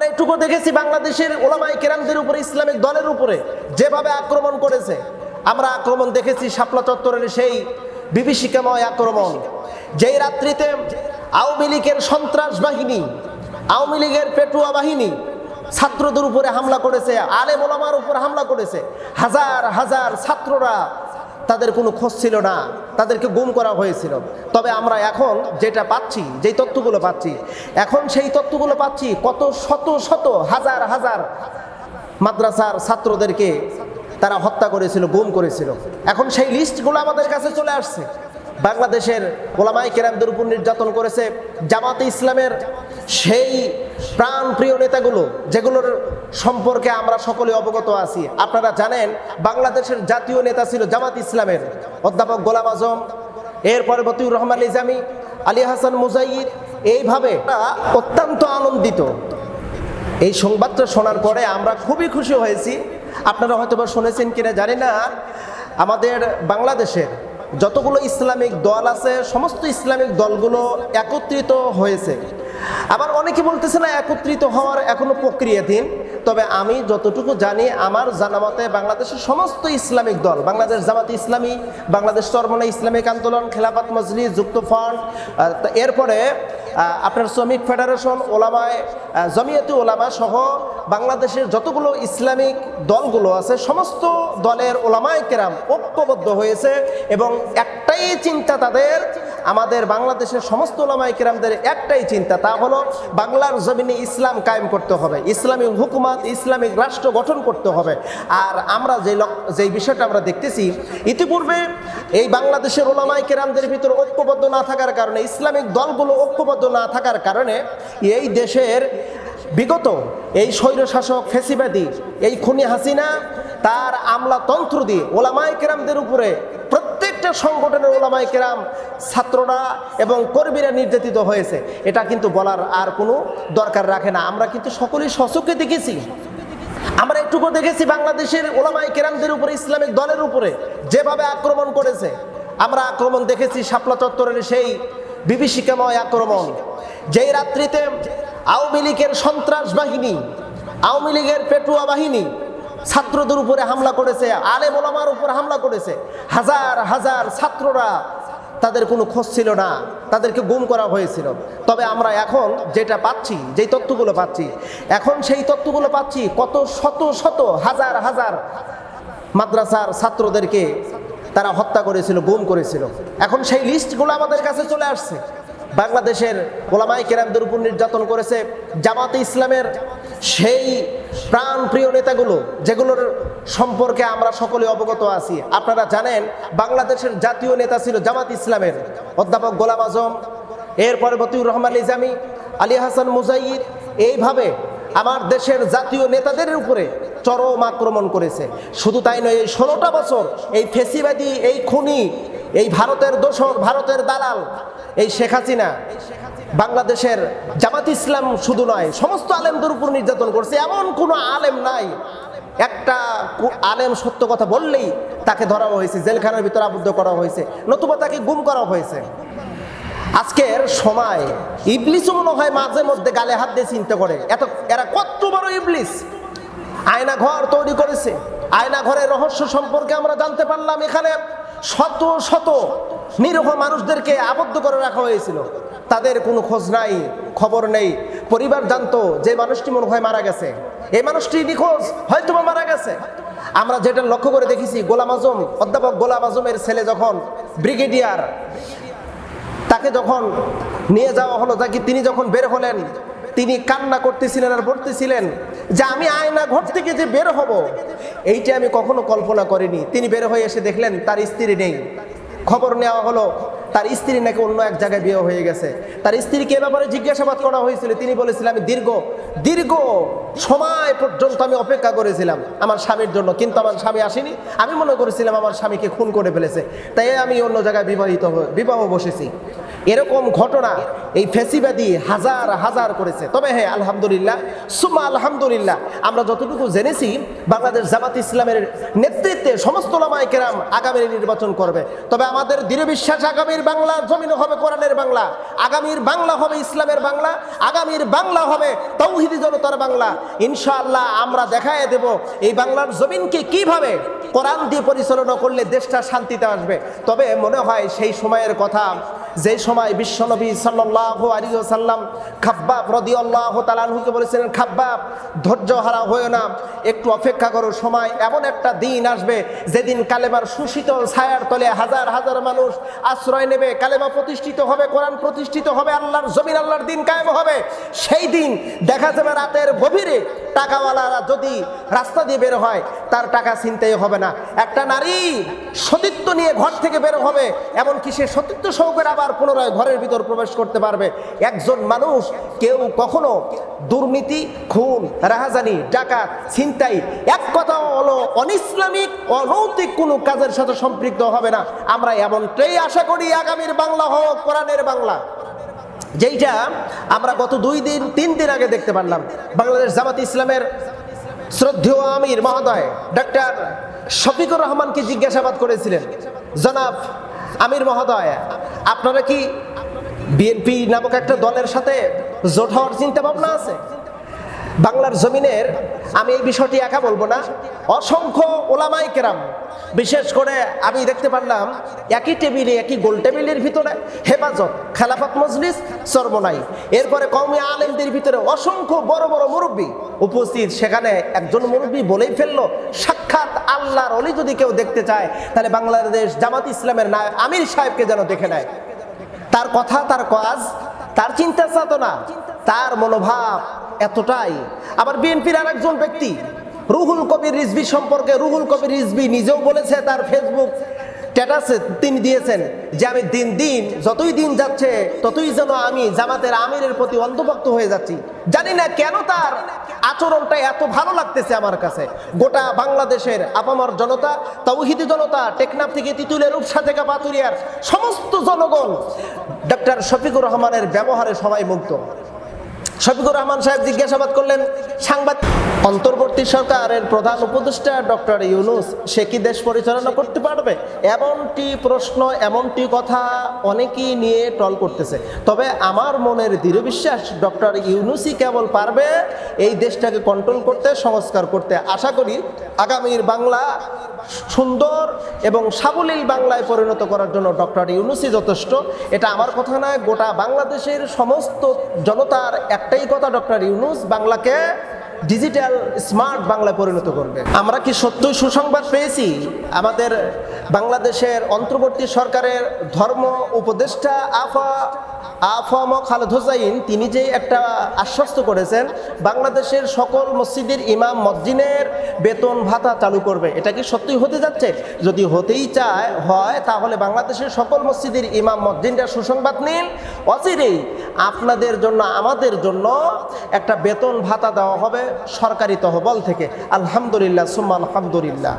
আমরা এটুকু দেখেছি বাংলাদেশের ওলামাই কেরামদের উপরে, ইসলামিক দলের উপরে যেভাবে আক্রমণ করেছে। আমরা আক্রমণ দেখেছি শাপলা চত্বরের সেই বিভীষিকাময় আক্রমণ। যেই রাত্রিতে আওয়ামী লীগের সন্ত্রাস বাহিনী, আওয়ামী লীগের পেটুয়া বাহিনী ছাত্রদের উপরে হামলা করেছে, আলেম ওলামার উপরে হামলা করেছে, হাজার হাজার ছাত্ররা তাদের কোনো খোঁজ ছিল না, তাদেরকে গুম করা হয়েছিল। তবে আমরা এখন যেটা পাচ্ছি, যেই তথ্যগুলো পাচ্ছি, এখন সেই তথ্যগুলো পাচ্ছি কত শত শত হাজার হাজার মাদ্রাসার ছাত্রদেরকে তারা হত্যা করেছিল, গুম করেছিল। এখন সেই লিস্টগুলো আমাদের কাছে চলে আসছে। বাংলাদেশের ওলামাই কেরামদের উপর নির্যাতন করেছে জামাতে ইসলামের সেই প্রাণ প্রিয় নেতাগুলো, যেগুলোর সম্পর্কে আমরা সকলে অবগত আছি। আপনারা জানেন, বাংলাদেশের জাতীয় নেতা ছিল জামাত ইসলামের অধ্যাপক গোলাম আজম এর পরবর্তীর রহমান ইজামি আলী হাসান মুজাইদ এইভাবে অত্যন্ত আনন্দিত। এই সংবাদটা শোনার পরে আমরা খুবই খুশি হয়েছি। আপনারা হয়তো বা শুনেছেন কিনা জানি না। আমাদের বাংলাদেশের যতগুলো ইসলামিক দল আছে, সমস্ত ইসলামিক দলগুলো একত্রিত হয়েছে। আবার অনেকে বলতেছে না, একত্রিত হওয়ার এখনও প্রক্রিয়াধীন তবে আমি যতটুকু জানি, আমার জানা মতে বাংলাদেশের সমস্ত ইসলামিক দল, বাংলাদেশ জামাত ইসলামী, বাংলাদেশ চরমনা ইসলামিক আন্দোলন, খেলাফাত মজলি যুক্ত ফ্রন্ট এরপরে আপনার শ্রমিক ফেডারেশন, ওলামায় জমিয়তি ওলামা সহ বাংলাদেশের যতগুলো ইসলামিক দলগুলো আছে, সমস্ত দলের ওলামায় কেরাম ঐক্যবদ্ধ হয়েছে এবং একটাই চিন্তা তাদের আমাদের বাংলাদেশের সমস্ত ওলামায় কেরামদের একটাই চিন্তা, তা হলো বাংলার জমিনে ইসলাম কায়েম করতে হবে ইসলামিক হুকুমাত ইসলামিক রাষ্ট্র গঠন করতে হবে। আর আমরা যে যেই বিষয়টা আমরা দেখতেছি, ইতিপূর্বে এই বাংলাদেশের ওলামাই কেরামদের ভিতরে ঐক্যবদ্ধ না থাকার কারণে, ইসলামিক দলগুলো ঐক্যবদ্ধ না থাকার কারণে এই দেশের বিগত এই স্বৈরশাসক ফেসিবাদী, এই খুনি হাসিনা, তার আমলাতন্ত্র দিয়ে ওলামাই কেরামদের উপরে প্রত্যেকটা সংগঠনের ওলামাই কেরাম ছাত্ররা এবং কর্মীরা নির্যাতিত হয়েছে। এটা কিন্তু বলার আর কোনো দরকার রাখে না। আমরা কিন্তু সকলেই সচক্ষে দেখেছি। আমরা একটুকু দেখেছি বাংলাদেশের ওলামাই কেরামদের উপরে, ইসলামিক দলের উপরে যেভাবে আক্রমণ করেছে। আমরা আক্রমণ দেখেছি শাপলা চত্বরের সেই বিভীষিকাময় আক্রমণ। যেই রাত্রিতে আওয়ামী লীগের সন্ত্রাস বাহিনী, আওয়ামী লীগের পেটুয়া বাহিনী ছাত্রদের উপরে হামলা করেছে আলে ওলামার উপর হামলা করেছে। হাজার হাজার ছাত্ররা তাদের কোনো খোঁজ ছিল না, তাদেরকে গুম করা হয়েছিল। তবে আমরা এখন যেটা পাচ্ছি, যেই তথ্যগুলো পাচ্ছি, এখন সেই তথ্যগুলো পাচ্ছি, কত শত শত, হাজার হাজার মাদ্রাসার ছাত্রদেরকে তারা হত্যা করেছিল, গুম করেছিল। এখন সেই লিস্টগুলো আমাদের কাছে চলে আসছে। বাংলাদেশের ওলামাই কেরামদের উপর নির্যাতন করেছে, জামাতে ইসলামের সেই প্রাণ প্রিয় নেতাগুলো যেগুলোর সম্পর্কে আমরা সকলে অবগত আছি। আপনারা জানেন, বাংলাদেশের জাতীয় নেতা ছিল জামাত ইসলামের অধ্যাপক গোলাম আজম, এর পরবর্তীর রহমান ইজামি আলী হাসান মুজাইদ এইভাবে আমার দেশের জাতীয় নেতাদের উপরে চরম আক্রমণ করেছে। শুধু তাই নয়, এই ষোলোটা বছর এই ফেসিবাদী, এই খুনি এই ভারতের দোসর ভারতের দালাল, এই শেখ হাসিনা, বাংলাদেশের জামাত ইসলাম শুধু নয়, সমস্ত আলেমদের উপর নির্যাতন করছে। এমন কোনো আলেম নাই। একটা আলেম সত্য কথা বললেই তাকে ধরা হয়েছে, জেলখানার ভিতরে আবদ্ধ করা হয়েছে, নতুবা তাকে গুম করা হয়েছে। আজকের সময় ইবলিসও মনে হয় মাঝে মধ্যে গালে হাত দিয়ে চিন্তা করে। এত এরা কত বড় ইবলিস? আয়না ঘর তৈরি করেছে। আয়না ঘরের রহস্য সম্পর্কে আমরা জানতে পারলাম এখানে। শত শত নিরীহ মানুষদেরকে আবদ্ধ করে রাখা হয়েছিল। তাদের কোনো খোঁজ নাই, খবর নেই। পরিবার জানতো যে মানুষটি মনে হয় মারা গেছে। এই মানুষটি নিখোঁজ হয়তো মারা গেছে। আমরা যেটা লক্ষ্য করে দেখেছি, গোলাম আজম, অধ্যাপক গোলাম আজমের ছেলে যখন ব্রিগেডিয়ার, তাকে যখন নিয়ে যাওয়া হলো, তাকে তিনি যখন বের হলেন তিনি কান্না করতেছিলেন আর বলতেছিলেন যে আমি আয়না ঘর থেকে যে বের হব, এইটা আমি কখনো কল্পনা করিনি। তিনি বের হয়ে এসে দেখলেন, তার স্ত্রী নেই। খবর নেওয়া হলো তার স্ত্রী নাকি অন্য এক জায়গায় বিয়ে হয়ে গেছে। তার স্ত্রীকে এ ব্যাপারে জিজ্ঞাসাবাদ করা হয়েছিল। তিনি বলেছিলেন, আমি দীর্ঘ দীর্ঘ সময় পর্যন্ত আমি অপেক্ষা করেছিলাম আমার স্বামীর জন্য, কিন্তু আমার স্বামী আসেনি। আমি মনে করেছিলাম আমার স্বামীকে খুন করে ফেলেছে। তাই আমি অন্য জায়গায় বিবাহিত বিবাহ বসেছি। এরকম ঘটনা এই ফেসিবাদী হাজার হাজার করেছে। তবে হ্যাঁ আলহামদুলিল্লাহ সুমা আলহামদুলিল্লাহ, আমরা যতটুকু জেনেছি, বাংলাদেশ জামাত ইসলামের নেতৃত্বে সমস্ত লামাই কেরাম আগামী নির্বাচন করবে। তবে আমাদের দৃঢ় বিশ্বাস আগামীর বাংলা জমিন হবে কোরআনের বাংলা, আগামীর বাংলা হবে ইসলামের বাংলা, আগামীর বাংলা হবে তৌহিদি জনতার বাংলা। ইনশাআল্লাহ আমরা দেখায় দেব এই বাংলার জমিনকে কীভাবে কোরআন দিয়ে পরিচালনা করলে দেশটা শান্তিতে আসবে। তবে মনে হয় সেই সময়ের কথা যে সময় বিশ্বনবী সাল্লাহ আলী সাল্লাম খাব্বাব রদি আল্লাহ তালানহুকে বলেছিলেন, খাব্বাব, ধৈর্য হারা হয়ে না। একটু অপেক্ষা করো, সময় এমন একটা দিন আসবে যেদিন কালেমার সুশীতল ছায়ার তলে হাজার হাজার মানুষ আশ্রয় নেবে। কালেমা প্রতিষ্ঠিত হবে, কোরআন প্রতিষ্ঠিত হবে, আল্লাহর জমিন, আল্লাহর দিন কায়েম হবে। সেই দিন দেখা যাবে রাতের গভীরে টাকাওয়ালারা যদি রাস্তা দিয়ে বের হয়, তার টাকা চিনতেই হবে না। একটা নারী সতীত্ব নিয়ে ঘর থেকে বের হবে, এমনকি সে সতীত্ব সহকারে আবার পুনরায় ঘরের ভিতর প্রবেশ করতে পারবে। একজন মানুষ কেউ কখনো দুর্নীতি, খুন, রাহাজানি, ডাকাত, ছিনতাই, এক কথা হলো অনিসলামিক, অনৈতিক কোনো কাজের সাথে সম্পৃক্ত হবে না। আমরা এমনটাই আশা করি আগামীর বাংলা হোক, কোরআনের বাংলা। যেইটা আমরা গত দুই দিন, তিন দিন আগে দেখতে পারলাম। বাংলাদেশ জামাত ইসলামের শ্রদ্ধেয় আমির মহোদয়, ডাক্তার শফিকুর রহমানকে জিজ্ঞাসাবাদ করেছিলেন, জনাব আমির মহোদয়, আপনারা কি বিএনপি নামক একটা দলের সাথে জোট হওয়ার চিন্তা ভাবনা আছে? বাংলার জমিনের, আমি এই বিষয়টি একা বলব না, অসংখ্য ওলামাই কেরাম বিশেষ করে আমি দেখতে পারলাম একই টেবিলে, একই গোল টেবিলের ভিতরে হেফাজত, খেলাফত মজলিস, সর্বনাই। এরপরে কৌমি আলেমদের ভিতরে অসংখ্য বড় বড় মুরব্বী উপস্থিত। সেখানে একজন মুরব্বী বলেই ফেলল, সাক্ষাৎ আল্লাহর অলি যদি কেউ দেখতে চায়, তাহলে বাংলাদেশ জামাত ইসলামের না আমির সাহেবকে যেন দেখে নেয়। তার কথা, তার কাজ, তার চিন্তা চেতনা তার মনোভাব এতটাই। আবার বিএনপির আর একজন ব্যক্তি রুহুল কবির রিজভি সম্পর্কে রুহুল কবির রিজভি নিজেও বলেছে, তার ফেসবুক স্ট্যাটাসে তিনি দিয়েছেন যে, আমি দিন দিন, যতই দিন যাচ্ছে, ততই যেন আমি জামাতের আমিরের প্রতি অন্ধভক্ত হয়ে যাচ্ছি। জানি না কেন তার আচরণটা এত ভালো লাগতেছে আমার কাছে। গোটা বাংলাদেশের আপামর জনতা তৌহিদি জনতা, টেকনাফ থেকে তিতুলের রূপসা থেকে পাতুরিয়ার সমস্ত জনগণ ডক্টর শফিকুর রহমানের ব্যবহারে সবাই মুগ্ধ। শফিকুর রহমান সাহেব জিজ্ঞাসাবাদ করলেন সাংবাদিক অন্তর্বর্তী সরকারের প্রধান উপদেষ্টা ডক্টর ইউনুস, সে কি দেশ পরিচালনা করতে পারবে? এমনটি প্রশ্ন, এমনটি কথা অনেকেই নিয়ে টল করতেছে। তবে আমার মনের দৃঢ় বিশ্বাস, ডক্টর ইউনুসই কেবল পারবে এই দেশটাকে কন্ট্রোল করতে, সংস্কার করতে। আশা করি আগামীর বাংলা সুন্দর এবং সাবলীল বাংলায় পরিণত করার জন্য ডক্টর ইউনুসই যথেষ্ট। এটা আমার কথা নয়, গোটা বাংলাদেশের সমস্ত জনতার একটাই কথা ডক্টর ইউনুস বাংলাকে ডিজিটাল স্মার্ট বাংলায় পরিণত করবে। আমরা কি সত্যই সুসংবাদ পেয়েছি? আমাদের বাংলাদেশের অন্তর্বর্তী সরকারের ধর্ম উপদেষ্টা আফা আফম খালেদ হোসাইন, তিনি যে একটা আশ্বস্ত করেছেন, বাংলাদেশের সকল মসজিদের ইমাম মসজিদের বেতন ভাতা চালু করবে। এটা কি সত্যি হতে যাচ্ছে? যদি হতেই চায়, হয়, তাহলে বাংলাদেশের সকল মসজিদের ইমাম মসজিদরা সুসংবাদ নিন। অচিরেই আপনাদের জন্য, আমাদের জন্য একটা বেতন ভাতা দেওয়া হবে সরকারি তহবল থেকে। আলহামদুলিল্লাহ, সুম্মা আলহামদুলিল্লাহ।